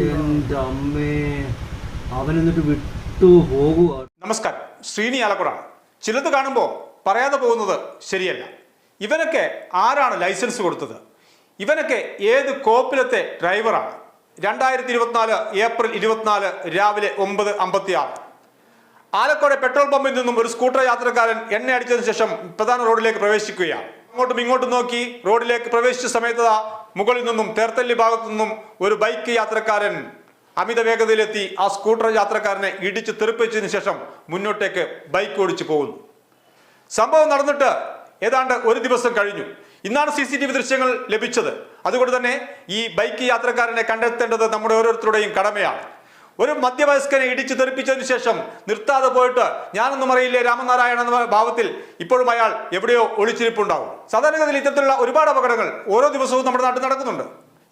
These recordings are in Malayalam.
എന്റെ അമ്മേ. അവൻ എന്നിട്ട് വിട്ടു പോകുക നമസ്കാരം. ശ്രീനി ആലക്കുടാണ് ചിലത് കാണുമ്പോൾ പറയാതെ പോകുന്നത് ശരിയല്ല. ഇവനൊക്കെ ആരാണ് ലൈസൻസ് കൊടുത്തത്? ഇവനൊക്കെ ഏത് കോപ്പിലത്തെ ഡ്രൈവറാണ്? രണ്ടായിരത്തി ഇരുപത്തിനാല് ഏപ്രിൽ ഇരുപത്തിനാല് രാവിലെ ഒമ്പത് അമ്പത്തി ആറ് ആലക്കോട് പെട്രോൾ പമ്പിൽ നിന്നും ഒരു സ്കൂട്ടർ യാത്രക്കാരൻ എണ്ണ അടിച്ചതിന് ശേഷം പ്രധാന റോഡിലേക്ക് പ്രവേശിക്കുകയാണ്. അങ്ങോട്ടും ഇങ്ങോട്ടും നോക്കി റോഡിലേക്ക് പ്രവേശിച്ച സമയത്ത് മുകളിൽ നിന്നും തേർത്തല്ലി ഭാഗത്തു നിന്നും ഒരു ബൈക്ക് യാത്രക്കാരൻ അമിത വേഗതയിലെത്തി ആ സ്കൂട്ടർ യാത്രക്കാരനെ ഇടിച്ച് തെറിപ്പിച്ചതിന് ശേഷം മുന്നോട്ടേക്ക് ബൈക്ക് ഓടിച്ചു പോകുന്നു. സംഭവം നടന്നിട്ട് ഏതാണ്ട് ഒരു ദിവസം കഴിഞ്ഞു. ഇന്നാണ് സി സി ടി വി ദൃശ്യങ്ങൾ ലഭിച്ചത്. അതുകൊണ്ട് തന്നെ ഈ ബൈക്ക് യാത്രക്കാരനെ കണ്ടെത്തേണ്ടത് നമ്മുടെ ഓരോരുത്തരുടെയും കടമയാണ്. ഒരു മധ്യവയസ്കനെ ഇടിച്ചു തെറിപ്പിച്ചതിനു ശേഷം നിർത്താതെ പോയിട്ട് ഞാനൊന്നും അറിയില്ലേ രാമനാരായണ എന്ന ഭാവത്തിൽ ഇപ്പോഴും അയാൾ എവിടെയോ ഒളിച്ചിരിപ്പുണ്ടാവും. സാധാരണഗതിയിൽ ഇത്തരത്തിലുള്ള ഒരുപാട് അപകടങ്ങൾ ഓരോ ദിവസവും നമ്മുടെ നാട്ടിൽ നടക്കുന്നുണ്ട്.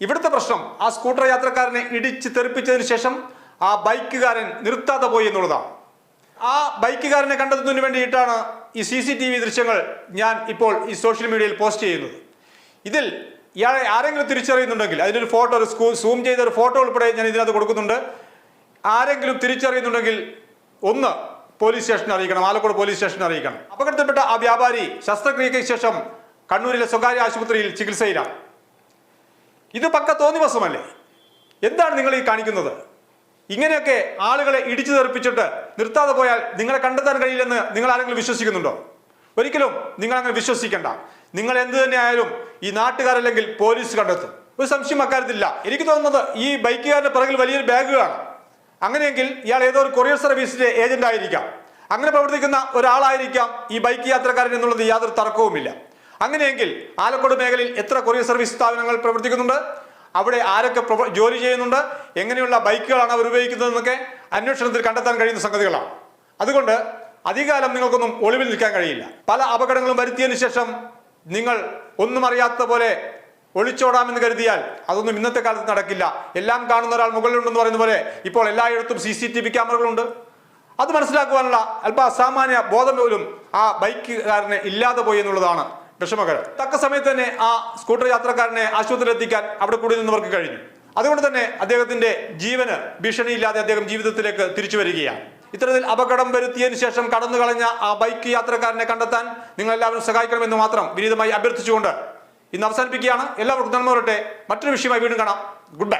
ഇവിടുത്തെ പ്രശ്നം ആ സ്കൂട്ടർ യാത്രക്കാരനെ ഇടിച്ചു തെറിപ്പിച്ചതിന് ശേഷം ആ ബൈക്കുകാരൻ നിർത്താതെ പോയി എന്നുള്ളതാണ്. ആ ബൈക്കുകാരനെ കണ്ടെത്തുന്നതിന് വേണ്ടിയിട്ടാണ് ഈ സി സി ടി വി ദൃശ്യങ്ങൾ ഞാൻ ഇപ്പോൾ ഈ സോഷ്യൽ മീഡിയയിൽ പോസ്റ്റ് ചെയ്യുന്നത്. ഇതിൽ ഇയാളെ ആരെങ്കിലും തിരിച്ചറിയുന്നുണ്ടെങ്കിൽ അതിനൊരു ഫോട്ടോ ഒരു സ്കൂ സൂം ചെയ്ത ഒരു ഫോട്ടോ ഉൾപ്പെടെ ഞാൻ ഇതിനകത്ത് കൊടുക്കുന്നുണ്ട്. ആരെങ്കിലും തിരിച്ചറിയുന്നുണ്ടെങ്കിൽ ഒന്ന് പോലീസ് സ്റ്റേഷനെ അറിയിക്കണം ആലക്കോട് പോലീസ് സ്റ്റേഷനെ അറിയിക്കണം. അപകടത്തിൽപ്പെട്ട ആ വ്യാപാരി ശസ്ത്രക്രിയയ്ക്ക് ശേഷം കണ്ണൂരിലെ സ്വകാര്യ ആശുപത്രിയിൽ ചികിത്സയിലാണ്. ഇത് പക്ക തോന്നിവസമല്ലേ? എന്താണ് നിങ്ങൾ ഈ കാണിക്കുന്നത്? ഇങ്ങനെയൊക്കെ ആളുകളെ ഇടിച്ചു തെറിപ്പിച്ചിട്ട് നിർത്താതെ പോയാൽ നിങ്ങളെ കണ്ടെത്താൻ കഴിയില്ലെന്ന് നിങ്ങൾ ആരെങ്കിലും വിശ്വസിക്കുന്നുണ്ടോ? ഒരിക്കലും നിങ്ങൾ അങ്ങനെ വിശ്വസിക്കേണ്ട. നിങ്ങൾ എന്ത് തന്നെയായാലും ഈ നാട്ടുകാരല്ലെങ്കിൽ പോലീസ് കണ്ടെത്തും. ഒരു സംശയം അക്കാര്യത്തില്ല എനിക്ക് തോന്നുന്നത് ഈ ബൈക്കുകാരുടെ പിറകിൽ വലിയൊരു ബാഗ് കാണാം അങ്ങനെയെങ്കിൽ ഇയാൾ ഏതോ ഒരു കൊറിയർ സർവീസിന്റെ ഏജന്റ് ആയിരിക്കാം. അങ്ങനെ പ്രവർത്തിക്കുന്ന ഒരാളായിരിക്കാം ഈ ബൈക്ക് യാത്രക്കാരൻ എന്നുള്ളത് യാതൊരു തർക്കവുമില്ല. അങ്ങനെയെങ്കിൽ ആലക്കോട് മേഖലയിൽ എത്ര കൊറിയർ സർവീസ് സ്ഥാപനങ്ങൾ പ്രവർത്തിക്കുന്നുണ്ട്? അവിടെ ആരൊക്കെ ജോലി ചെയ്യുന്നുണ്ട്? എങ്ങനെയുള്ള ബൈക്കുകളാണ് അവർ ഉപയോഗിക്കുന്നതെന്നൊക്കെ അന്വേഷണത്തിൽ കണ്ടെത്താൻ കഴിയുന്ന സംഗതികളാണ്. അതുകൊണ്ട് അധികാലം നിങ്ങൾക്കൊന്നും ഒളിവിൽ നിൽക്കാൻ കഴിയില്ല. പല അപകടങ്ങളും വരുത്തിയതിനു ശേഷം നിങ്ങൾ ഒന്നും അറിയാത്ത പോലെ ഒളിച്ചോടാമെന്ന് കരുതിയാൽ അതൊന്നും ഇന്നത്തെ കാലത്ത് നടക്കില്ല. എല്ലാം കാണുന്ന ഒരാൾ മുകളിലുണ്ടെന്ന് പറയുന്ന പോലെ ഇപ്പോൾ എല്ലായിടത്തും സി സി ടി വി ക്യാമറകളുണ്ട്. അത് മനസ്സിലാക്കുവാനുള്ള അല്പ അസാമാന്യ ബോധം പോലും ആ ബൈക്കുകാരനെ ഇല്ലാതെ പോയി എന്നുള്ളതാണ്. വിഷമകരം തക്ക സമയത്ത് തന്നെ ആ സ്കൂട്ടർ യാത്രക്കാരനെ ആശുപത്രിയിൽ എത്തിക്കാൻ അവിടെ കൂടി നിന്നവർക്ക് കഴിഞ്ഞു. അതുകൊണ്ട് തന്നെ അദ്ദേഹത്തിന്റെ ജീവന് ഭീഷണിയില്ലാതെ അദ്ദേഹം ജീവിതത്തിലേക്ക് തിരിച്ചു വരികയാണ്. ഇത്തരത്തിൽ അപകടം വരുത്തിയതിനു ശേഷം കടന്നു കളഞ്ഞ ആ ബൈക്ക് യാത്രക്കാരനെ കണ്ടെത്താൻ നിങ്ങൾ എല്ലാവരും സഹായിക്കണമെന്ന് മാത്രം വിനീതമായി അഭ്യർത്ഥിച്ചുകൊണ്ട് ഇന്ന് അവസാനിപ്പിക്കുകയാണ്. എല്ലാവർക്കും നന്മ വരട്ടെ. മറ്റൊരു വിഷയമായി വീണ്ടും കാണാം. Good bye